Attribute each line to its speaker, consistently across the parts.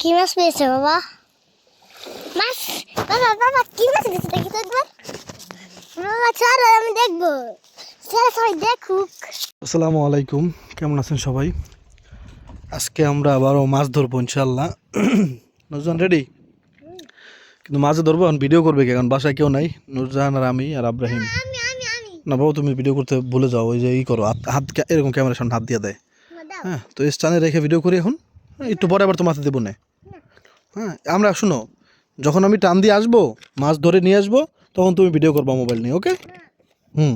Speaker 1: কি মাছ পেয়েছে বাবা? মাছ বাবা বাবা কি মাছ দিয়েছে দেখি তো একবার। বাবা ছাড়ো আমি দেখব। ছাড়া সবাই দেখুক।
Speaker 2: আসসালামু আলাইকুম কেমন আছেন সবাই? আজকে আমরা আবারও মাছ ধরবো ইনশাল্লাহ নুরজাহান রেডি কিন্তু মাছে ধরবো এখন ভিডিও করবে কি? এখন বাসায় কেউ নাই নুরজাহান আর আমি আর আব্রাহিম।
Speaker 1: আমি
Speaker 2: না বাবু তুমি ভিডিও করতে ভুলে যাও ওই যে ই করো হাত এরকম ক্যামেরার সামনে হাত দিয়ে দেয়। হ্যাঁ তো স্টানে রেখে ভিডিও করি এখন। একটু পরে আবার তো মাথা দেবো না। হ্যাঁ আমরা শুনো, যখন আমি টান দিয়ে আসব, মাছ ধরে নিয়ে আসব, তখন তুমি ভিডিও করবা মোবাইল নিয়ে ওকে হুম।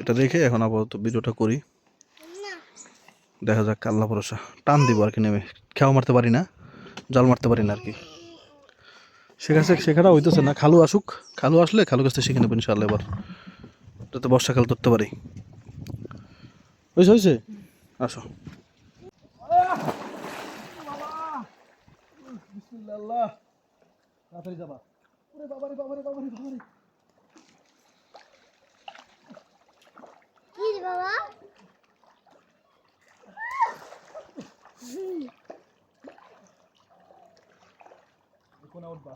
Speaker 2: এটা রেখে এখন আপাতত ভিডিওটা করি। দেখা যাক, আল্লাহ ভরসা। টান দিব আর কি নেমে। খেয়াও মারতে পারি না, জাল মারতে পারি না আর কি। শেখাচ্ছে শেখাটা হইতেছে না, খালু আসুক। খালু আসলে খালু কাছ থেকে শিখে নেব ইনশাল্লাহ এবার। যাতে বর্ষাকাল ধরতে পারি। হয়েছে হয়েছে আসো। তাড়াতাড়ি যাবা। ওরে বাবারে বাবারে বাবারে বাবারে
Speaker 1: কি বাবা?
Speaker 2: কোন উঠবা?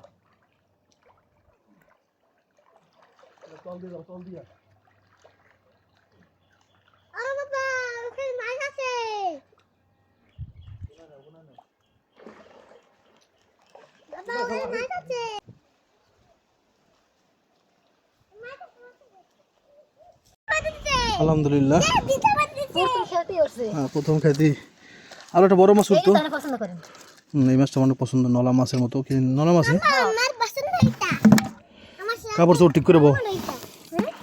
Speaker 2: তল দিয়ে যাও তল দিয়া।
Speaker 1: আরে বাবা ওখানে মাছ আছে বাবা ওখানে মাছ আছে মাছ আছে
Speaker 2: আলহামদুলিল্লাহ। হ্যাঁ প্রথম খাইতি আর একটা বড় মাছ উঠতো। এই মাছটা অনেক পছন্দ নলা মাছের মতো। কি নলা মাছে
Speaker 1: আমার পছন্দ এটা আমার সে
Speaker 2: কাপড় চোপড় ঠিক করে বউ।
Speaker 1: এটা হ্যাঁ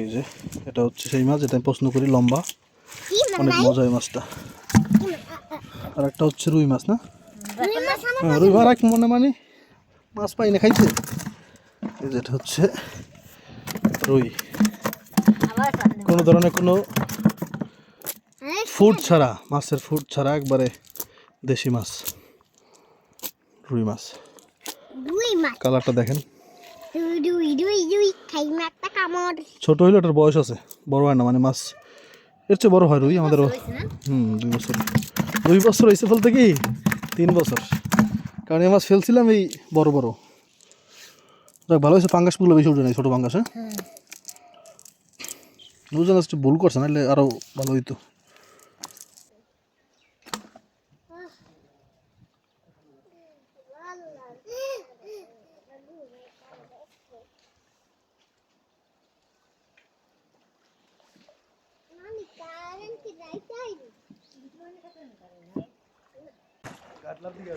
Speaker 2: এই যে এটা হচ্ছে সেই মাছ যেটা আমি পছন্দ করি লম্বা। অনেক
Speaker 1: মানে
Speaker 2: মজা এই মাছটা। আর একটা হচ্ছে রুই মাছ না? হ্যাঁ রুই মাছ মনে মানে? মাছ পাই না খাইছে? যেটা হচ্ছে রুই। কোনো ধরনের কোনো ফুড ছাড়া মাছের ফুড ছাড়া একবারে দেশি মাছ রুই মাছ। কালারটা দেখেন। ছোট হইলে ওটার বয়স আছে বড় হয় না মানে মাছ এর চেয়ে বড় হয় রুই আমাদের হুম দুই বছর। দুই বছর হয়েছে ফেলতে কি? তিন বছর। কারণ এই মাছ ফেলছিলাম এই বড় বড়। যাক ভালো হয়েছে পাঙ্গাসগুলো বেশি উঠে নাই ছোটো পাঙ্গাস হ্যাঁ? নুজন একটু ভুল করছে নাহলে আরও ভালো হইতো।
Speaker 1: patladı ya.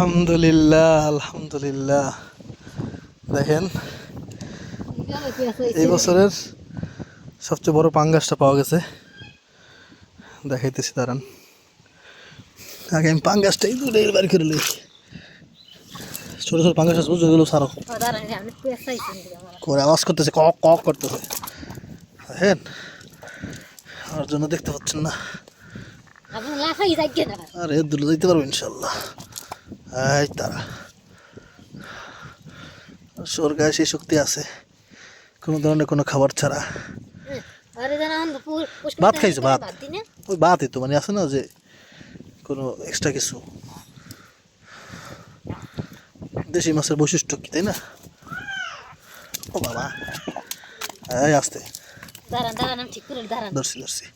Speaker 2: আলহামদুলিল্লাহ আলহামদুলিল্লাহ। দেখেন এই বছরের সবচেয়ে বড় পাঙ্গাসটা পাওয়া গেছে। দেখাইতেছি দাঁড়ান। আগে আমি পাঙ্গাসটাই দূরে বাড়ি করে লই। ছোটো ছোটো পাঙ্গাস আছে বুঝছ? সারো করে আওয়াজ করতেছে কক কক করতেছে। দেখেন আর জন্য দেখতে পাচ্ছেন না। আর দূরে যেতে পারব ইনশাল্লাহ। এই তারা। সোর গায়ে সেই শক্তি আছে। কোনো ধরনের কোনো খাবার ছাড়া। ভাত খাইছে, ভাত। ওই বাতই তো মানে আছে না যে কোনো এক্সট্রা কিছু। দেশি মাছের বৈশিষ্ট্য কি তাই না? ও বাবা। এই আসতে। ধরছি ধরছি।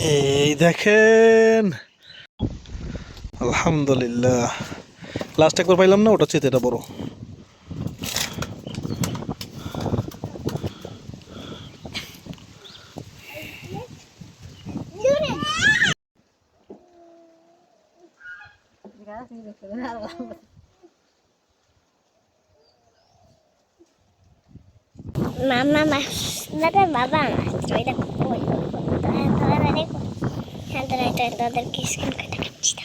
Speaker 2: এই দেখেন আলহামদুলিল্লাহ লাস্ট একবার পাইলাম না ওটা চেতে এটা বড়
Speaker 1: মামা মাছ দাদা বাবা মাছ ওই দেখো ওই তোরা হ্যাঁ তোরা এটা তাদেরকে স্ক্রিন এই যে বলে দিচ্ছি তো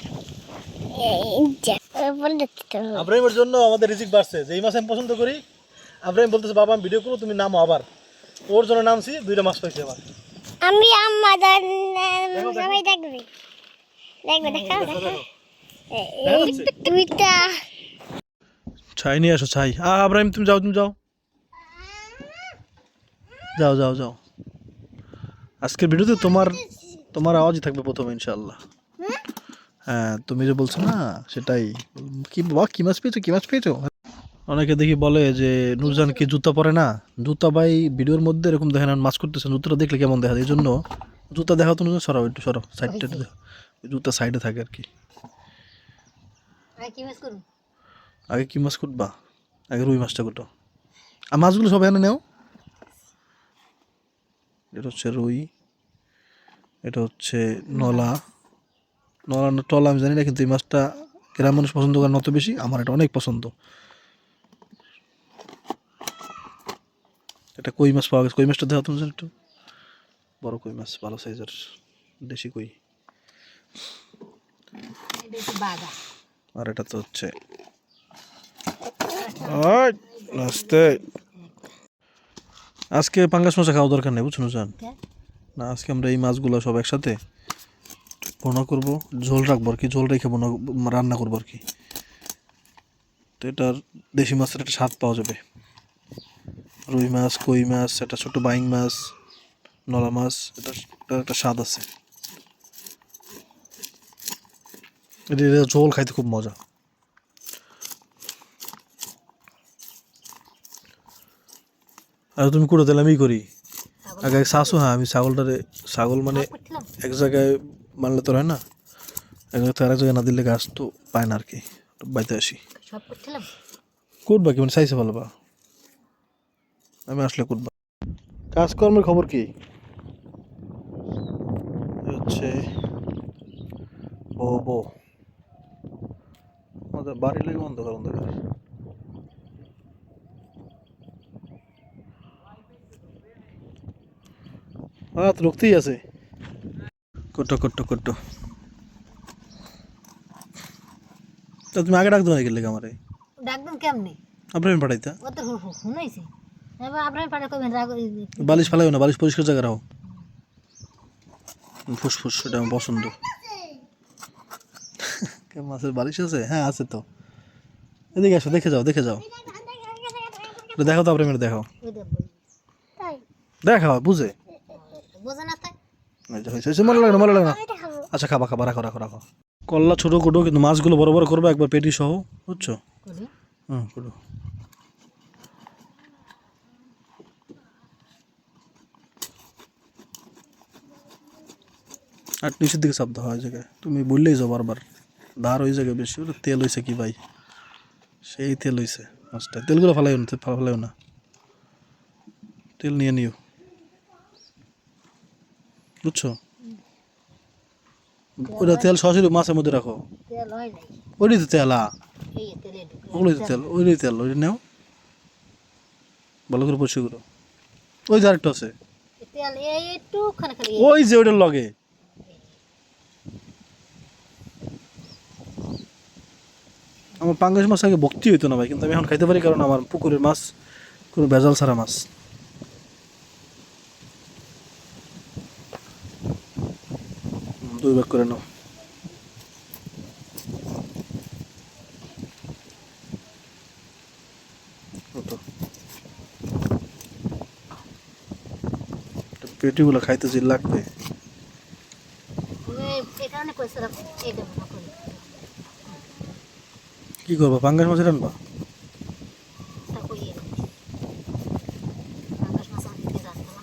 Speaker 2: আব্রাহিমের জন্য আমাদের রিজিক বাড়ছে। যে এই মাছ আমি পছন্দ করি আব্রাহিম বলতেছে বাবা আমি ভিডিও করব তুমি নামো আবার। ওর জন্য নামছি দুইটা মাছ পাইছি আবার।
Speaker 1: আমি আমাদের সবাই দেখবে? দেখবে দেখো দুইটা।
Speaker 2: ছাই নিয়ে আসো ছাই। আ আব্রাহিম তুমি যাও তুমি যাও। যাও যাও যাও। আজকের ভিডিওতে তোমার তোমার আওয়াজই থাকবে প্রথমে ইনশাল্লাহ হ্যাঁ তুমি যে বলছো না সেটাই। কি বাবা কি মাছ পেয়েছ কি মাছ পেয়েছ? অনেকে দেখি বলে যে নুরজান কি জুতা পরে না? জুতা ভাই ভিডিওর মধ্যে এরকম দেখেন মাছ করতেছেন জুতোটা দেখলে কেমন দেখা যায় এই জন্য জুতা দেখাও তো নুরজান সরাও একটু সরাও সাইডটা একটু দেখো। জুতা সাইডে থাকে আর কি। আগে কি মাছ কুটবা আগে রুই মাছটা কুটো। আর মাছগুলো সব এনে নেও। এটা হচ্ছে রুই এটা হচ্ছে নলা। টলা আমি জানি না কিন্তু এই মাছটা গ্রাম মানুষ পছন্দ করেন অত বেশি। আমার এটা অনেক পছন্দ। এটা কই মাছ পাওয়া গেছে? কই মাছটা দেওয়া তুমি একটু। বড় কই মাছ ভালো সাইজের দেশি কই। আর এটা তো হচ্ছে আস্তে আজকে পাঙ্গাস মাছ খাওয়া দরকার নেই বুঝছ জান না আজকে আমরা এই মাছগুলো সব একসাথে বোনা করব ঝোল রাখব আর কি ঝোল রেখে বোনা রান্না করব আর কি। তো এটার দেশি মাছের একটা স্বাদ পাওয়া যাবে। রুই মাছ কই মাছ একটা ছোট বাইং মাছ নলা মাছ এটা একটা স্বাদ আছে। এটা ঝোল খাইতে খুব মজা। আর তুমি করে দিলে আমি করি। আগে শাশু হ্যাঁ আমি ছাগলটারে ছাগল মানে এক জায়গায় মানলে তো হয় না? এক জায়গায় তো আরেক জায়গায় না দিলে গাছ তো পায় না আর কি বাইতে আসি। করবা কি? মানে চাইছে ভালো বা? আমি আসলে করবা কাজকর্মের খবর কি? হচ্ছে ও বো আমাদের বাড়ি লেগে অন্ধকার অন্ধকার। হ্যাঁ রুখতেই আছে। কট্টো কট্টো কট্টো তা তুমি আগে ডাকতো না গেলে আমারে।
Speaker 3: ডাকবেন কেমনি?
Speaker 2: আপনার পাঠাইতা।
Speaker 3: ও তো শুনাইছি। এবার আপনার পাড়ে কবেন রাগ
Speaker 2: বালিশ ফালাইও না বালিশ পরিষ্কার জায়গা রাখো। ফুসফুস এটা আমার পছন্দ। মাছের বালিশ আছে? হ্যাঁ আছে তো। এদিকে আসো দেখে যাও দেখে যাও। দেখো তো আপনার দেখো দেখাও বুঝে।
Speaker 3: বোঝে না
Speaker 2: হয়েছে হয়েছে, মনে লাগে না মনে লাগে না আচ্ছা খাবা খাবা রাখো রাখো রাখো। কল্লা ছোটো কুটো কিন্তু মাছগুলো বড় বড় করবে একবার পেটি সহ বুঝছ? হুম কুটো আর নিচের দিকে দেওয়া হয় জায়গায়। তুমি বললেই যাও বারবার। ধার ওই জায়গায় বেশি ওটা তেল হয়েছে কি ভাই? সেই তেল হয়েছে মাছটা। তেলগুলো ফালাইও না ফালাইও না। তেল নিয়ে নিও। বুঝছ? ওটা তেল সরাসরি মাছের মধ্যে রাখো।
Speaker 3: তেল
Speaker 2: ওইটাই তো তেল ওগুলোই তো তেল ওইটাই তেল ওইটা নেও। ভালো করে পরিষ্কার করো। ওই যে আরেকটা আছে। ওই যে ওইটার লগে। আমার পাঙ্গাস মাছ আগে ভক্তি হইতো না ভাই কিন্তু আমি এখন খাইতে পারি কারণ আমার পুকুরের মাছ কোনো ভেজাল ছাড়া মাছ। ভাগ করে নাও। পেটিগুলো খাইতে যে লাগবে। কি করব পাঙ্গাস মাছের আনবা
Speaker 3: তা কইয়ে আকাশ মাছ আনতে জানতাম না।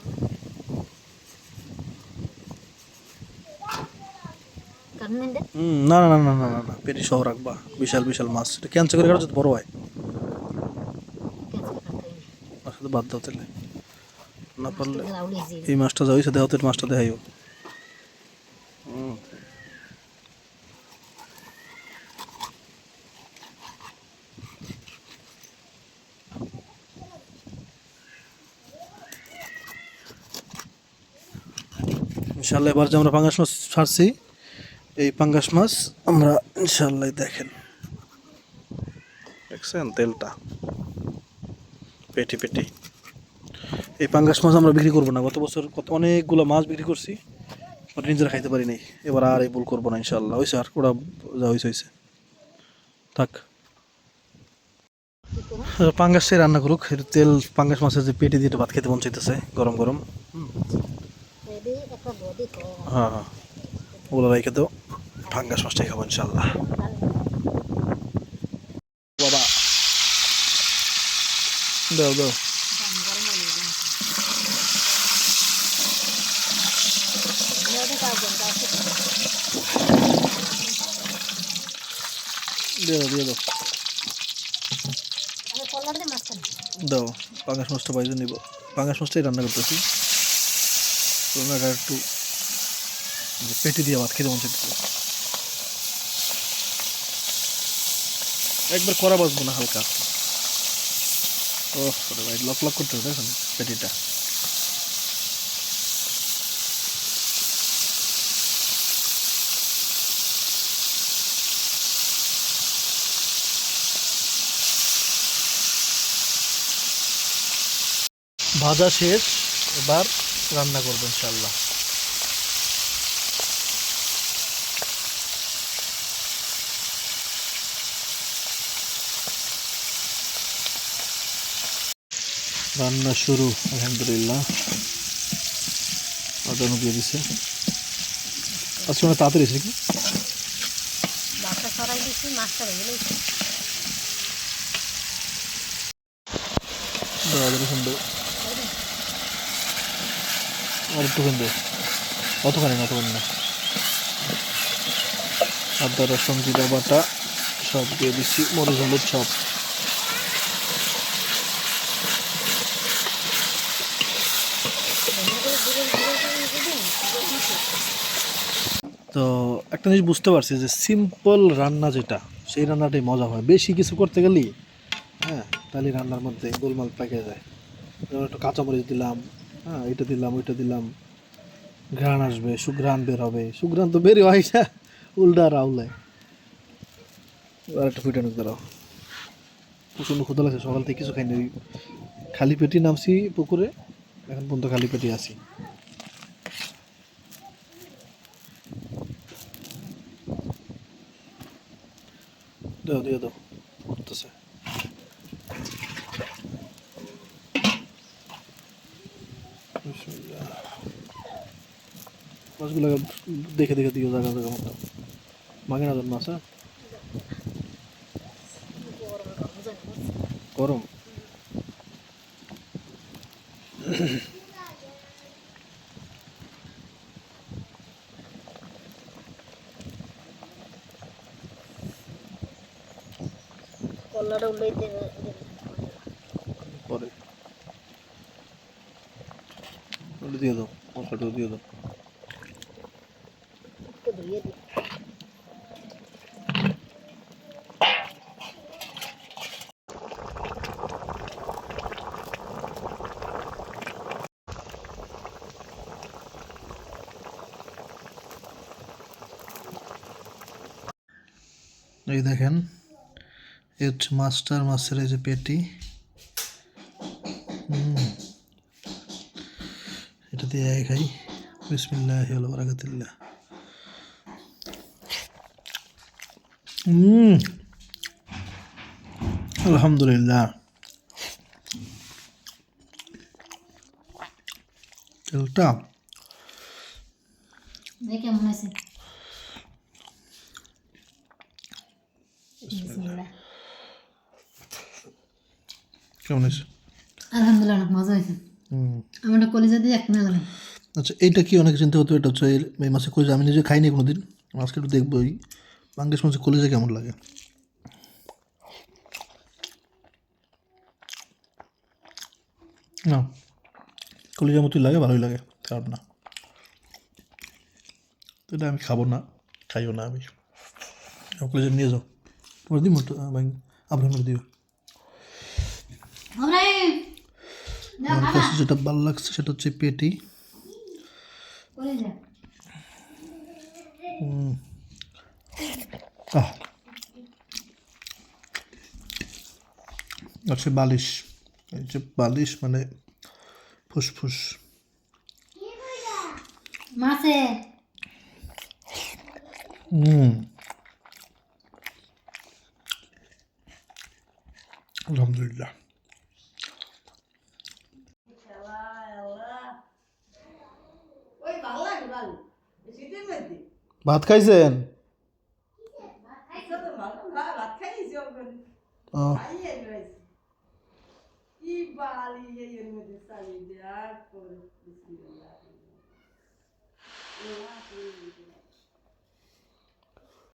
Speaker 3: কারণ নিন্দে
Speaker 2: হুম, না না না না না না পেটি সহ রাখবা। বিশাল বিশাল মাছ। এটা ক্যান্সেল করে যদি বড় হয়। সাথে বাদ দাও তাহলে। না পারলে এই মাছটা যাও সাথে হাতের মাছটা দেখাইও। ইনশাল্লাহ এবার যে আমরা পাঙ্গাস মাছ ছাড়ছি এই পাঙ্গাস মাছ আমরা ইনশাল্লাহ দেখেন। দেখছেন তেলটা? পেটি পেটি। এই পাঙ্গাস মাছ আমরা বিক্রি করব না। গত বছর কত অনেকগুলো মাছ বিক্রি করছি নিজেরা খাইতে পারি নাই। এবার আর এই ভুল করব না ইনশাল্লাহ হয়েছে আর ওরা যা হয়েছে হয়েছে থাক। পাঙ্গাস সে রান্না করুক একটু তেল পাঙ্গাস মাছের যে পেটি দিয়ে ভাত খেতে মন চাইতেছে গরম গরম। হ্যাঁ হ্যাঁ। ওগুলো রেখে দাও। পাঙ্গাস মাছটাই খাব ইনশাল্লাহ বাবা। দাও দাও। দিয়ে দিয়ে দাও। দাও, পাঙ্গাস মাছটা বাইরে নিব। পাঙ্গাস মাছটাই রান্না করতেছি। যে দিয়ে ভাত খেতে মন চাইতেছে। একবার করা বাসবো না হালকা। ভাই লক লক করতে হবে দেখেন পেটিটা ভাজা শেষ, এবার রান্না করব ইনশাল্লাহ রান্না শুরু আলহামদুলিল্লাহ। আদানো দিয়ে দিছে। আজকে মানে তাড়াতাড়ি এসে কি আর একটুখানি দাও অতখানি না অতখানি না। আদা রসুন জিরা বাটা সব দিয়ে দিচ্ছি মরিচ হলুদ সব। তো একটা জিনিস বুঝতে পারছি যে সিম্পল রান্না যেটা, সেই রান্নাটাই মজা হয়। বেশি কিছু করতে গেলেই হ্যাঁ তাহলে রান্নার মধ্যে গোলমাল পেকে যায়। যেমন একটু কাঁচামরিচ দিলাম হ্যাঁ এটা দিলাম, ওইটা দিলাম, ঘ্রাণ আসবে, সুঘ্রাণ বের হবে। সুঘ্রাণ তো বেরই হয় না, উল্টা রাউলায় আর একটা ফুটানো দাঁড়াও। প্রচণ্ড ক্ষুদা লাগছে, সকাল থেকে কিছু খাইনি। খালি পেটি নামছি পুকুরে, এখন পর্যন্ত খালি পেটি আছি। দাও, দিয়ে দাও উঠতেছে মাছগুলো দেখে দেখে দিও, জায়গা জায়গা মতো। মাগে না মাছ? গরম?
Speaker 3: কলাটা উল্লেই দেবে
Speaker 2: পরে ওটা দিয়ে দাও মশলাটা দিয়ে দাও
Speaker 3: একটু ধুয়ে দিই
Speaker 2: এই দেখেন এই হচ্ছে মাস্টার মাছের এই যে পেটি। এটা দিয়ে আগে খাই বিসমিল্লাহ বারাকাতিল্লাহ হুম। আলহামদুলিল্লাহ। তেলটা
Speaker 3: দেখে কেমন আছে বিসমিল্লাহ
Speaker 2: কেমন আছে
Speaker 3: আলহামদুলিল্লাহ অনেক মজা হয়েছে।
Speaker 2: হুম।
Speaker 3: আমরা কলিজা দিয়ে এক না গেলাম।
Speaker 2: আচ্ছা এইটা কি অনেক চিন্তা হতো এটা হচ্ছে এই- এই মাছের কলিজা। আমি নিজে খাইনি কোনোদিন। আজকে একটু দেখবোই পাঙ্গাস মাছের কলেজে কেমন লাগে। না কলেজের মতোই লাগে ভালোই লাগে। খারাপ না। এটা আমি খাব না খাইও না আমি। কলেজে নিয়ে যাও। তোমার দিই মতো আবার দিও। আমার কাছে যেটা ভালো লাগছে সেটা হচ্ছে পেটি। হচ্ছে বালিশ। এই যে বালিশ মানে ফুসফুস।
Speaker 3: মাছে।
Speaker 2: হুম। আলহামদুলিল্লাহ। ভাত খাইছেন? ও,